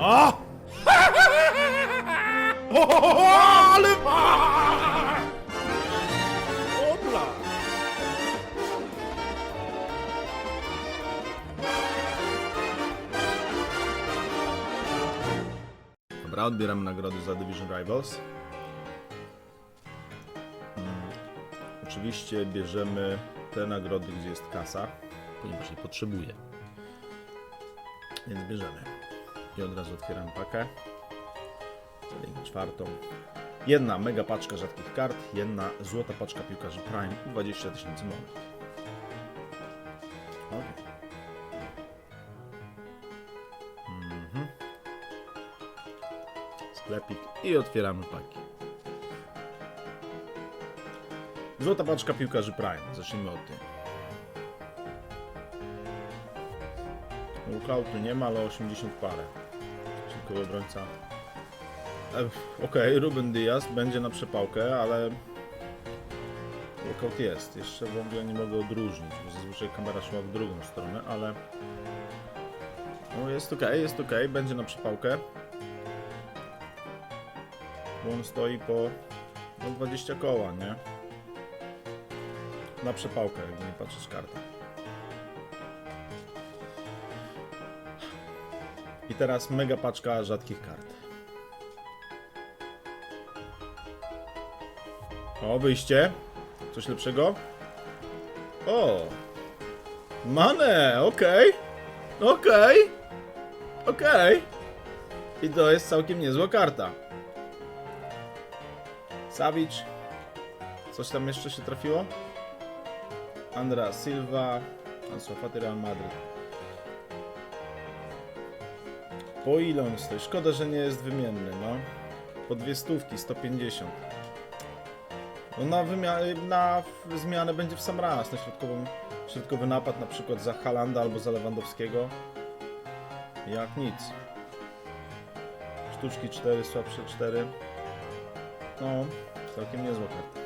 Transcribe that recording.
O! O, ale... Dobra, odbieramy nagrody za Division Rivals. Mm, Oczywiście bierzemy te nagrody, gdzie jest kasa, ponieważ jej potrzebuję. Więc bierzemy. I od razu otwieram pakę. Kolejną czwartą. Jedna mega paczka rzadkich kart, jedna złota paczka piłkarzy Prime i 20 tysięcy monet. Okej. Mhm. Sklepik i otwieramy paki. Złota paczka piłkarzy Prime. Zacznijmy od tym. Walkoutu nie ma, ale 80 parę. Środkowy obrońca. E, Okej, Ruben Diaz będzie na przepałkę, ale walkout jest. Jeszcze w ogóle nie mogę odróżnić, bo zazwyczaj kamera szła w drugą stronę, ale no jest ok, jest ok, będzie na przepałkę. Bo on stoi po no 20 koła, nie? Na przepałkę, jakby nie patrzeć kartę. I teraz mega paczka rzadkich kart. O, wyjście. Coś lepszego? O! Mane! Okej! Okej! Okej! I to jest całkiem niezła karta. Savic. Coś tam jeszcze się trafiło? Andra Silva. Ansu Real Madrid. Po ile on stoi? Szkoda, że nie jest wymienny, no. Po dwie stówki, 150. No na, wymia- na zmianę będzie w sam raz, na środkową, środkowy napad na przykład za Halanda albo za Lewandowskiego. Jak nic. Sztuczki 4, słabsze 4. No, całkiem niezła karta.